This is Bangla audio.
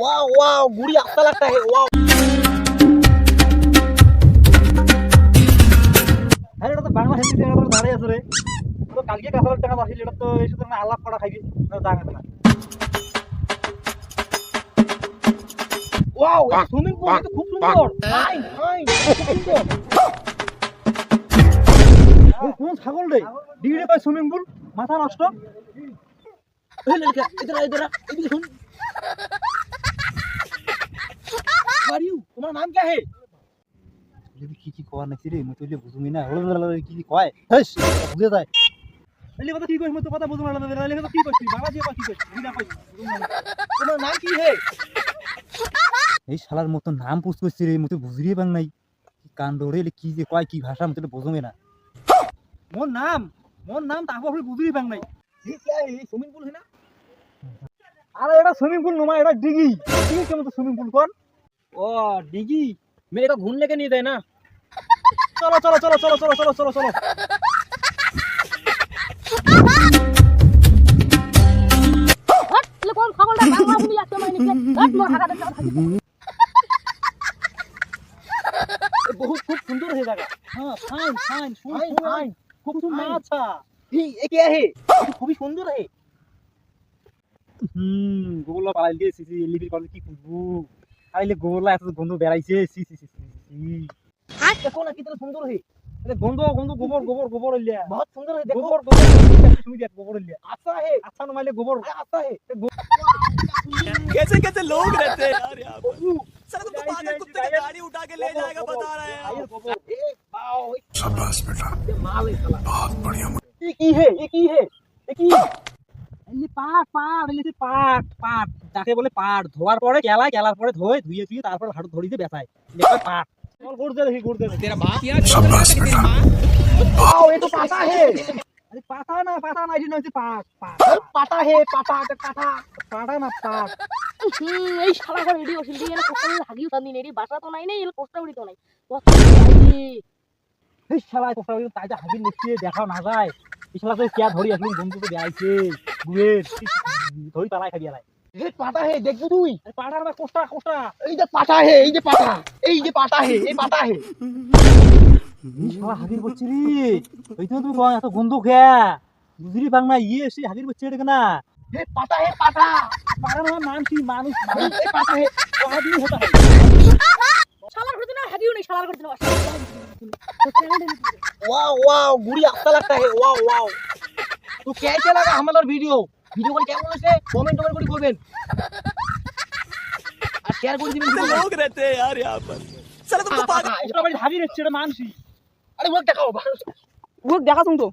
ওয়াও ওয়াও গুড়ি আচ্ছা লাগতা হে ওয়াও আরে, এটা তো বাংলা হিন্দি টাকা পরে দাঁড়িয়ে আছে রে। তো কালকে কাছ টাকা পাঠিয়ে এটা তো এই সাথে মানে আলাপ করা খাইবি, না দাঁড়াবে না। ওয়াও সুইমিং পুল তো খুব সুন্দর। হাই হাই খুব সুন্দর। কোন ছাগল রে? ডিগ্রি পায় সুইমিং পুল মাথা নষ্ট। এদিকে এদিকে শুন। এই শালার মতো নাম পুষ করছিস রে? মুই তো বুঝরিয়ে পাং নাই। কান ধরে কি যে কয়? কি ভাষা? মুই তো না মোর নাম মোর নাম তাহলে বুঝরি পাং নাই। এই সুমিন পুল না আরে এটা সুইমিং পুল নমা এটা ডিগি ডিগি কেমন তো সুইমিং পুল কোন ओ डिगी मेरे को घूमने के नहीं देना চলো চলো চলো চলো চলো চলো চলো চলো হট এলে কোন খবরটা বাংলা শুনি আসছে মানে নিকে হট মোর হাগা দেখাও থাকি ये बहुत खूब सुंदर है जगह हाँ फाइन फाइन Fine, fine. खूब सुंदर अच्छा ये ये क्या है ये खूब ही सुंदर है হুম গোবরলা পালাই দিয়ে সিসি লিপির কলে কি করবো আইলে গোবরলা এত গন্ধ বেড়াইছে C C C C C हाथ देखो ना कितना सुंदर है আরে গন্ধ গন্ধ গোবর গোবর গোবর হইলিয়া बहुत सुंदर है देखो গোবর গোবর শুই দেখ গোবর হইলিয়া अच्छा है আচ্ছা নমাইলে গোবর अच्छा है कैसे कैसे लोग रहते हैं यार यहाँ पर सर तुमको पागल कुत्ते का गाड़ी उठा के ले जाएगा बता रहे हैं আইয়ে গোবর ए वाओ शाबाश बेटा ये माल है साला बहुत बढ़िया ये की है ये की है ये की এলি যাকে বলে পাট ধোয়ার পরে পরে ধুয়ে ধুয়ে হাঁটু বেসায়। পাট না এই নাই নাই। তাই দেখাও না যায়। এই শালা ধরি আসলে বন্ধু তো বুয়ের ধরি পালাই খাবি আলাই হে পাটা হে দেখবি তুই? পাটার বা কোষ্টা কোষ্টা। এই যে পাটা হে এই যে পাটা এই যে পাটা হে এই পাটা হে। শালা হাজির করছি রে ওই জন্য তুমি কয় এত গন্ধ খেয়া বুঝলি বাংলা ইয়ে সে হাজির করছে এটা না হে পাটা হে পাটা পারা না মানছি মানুষ। মানুষ পাটা হে। আদমি হতা। হে শালার ঘুরতে না হাজিও নেই শালার ঘুরতে না। ওয়াও ওয়াও গুড়ি আস্তা লাগতা হে ওয়াও ওয়াও। तो कैसे लगा हमारा वीडियो ভিডিও করে কেমন হয়েছে কমেন্ট কমেন্ট করে করবেন আর শেয়ার করে দিবেন कैसे लोग रहते हैं यार यहाँ पर सर तुमको पागल এটা বাড়ি হাবির হচ্ছে এটা মানসি আরে ওকে দেখাও ওকে দেখা তুমি তো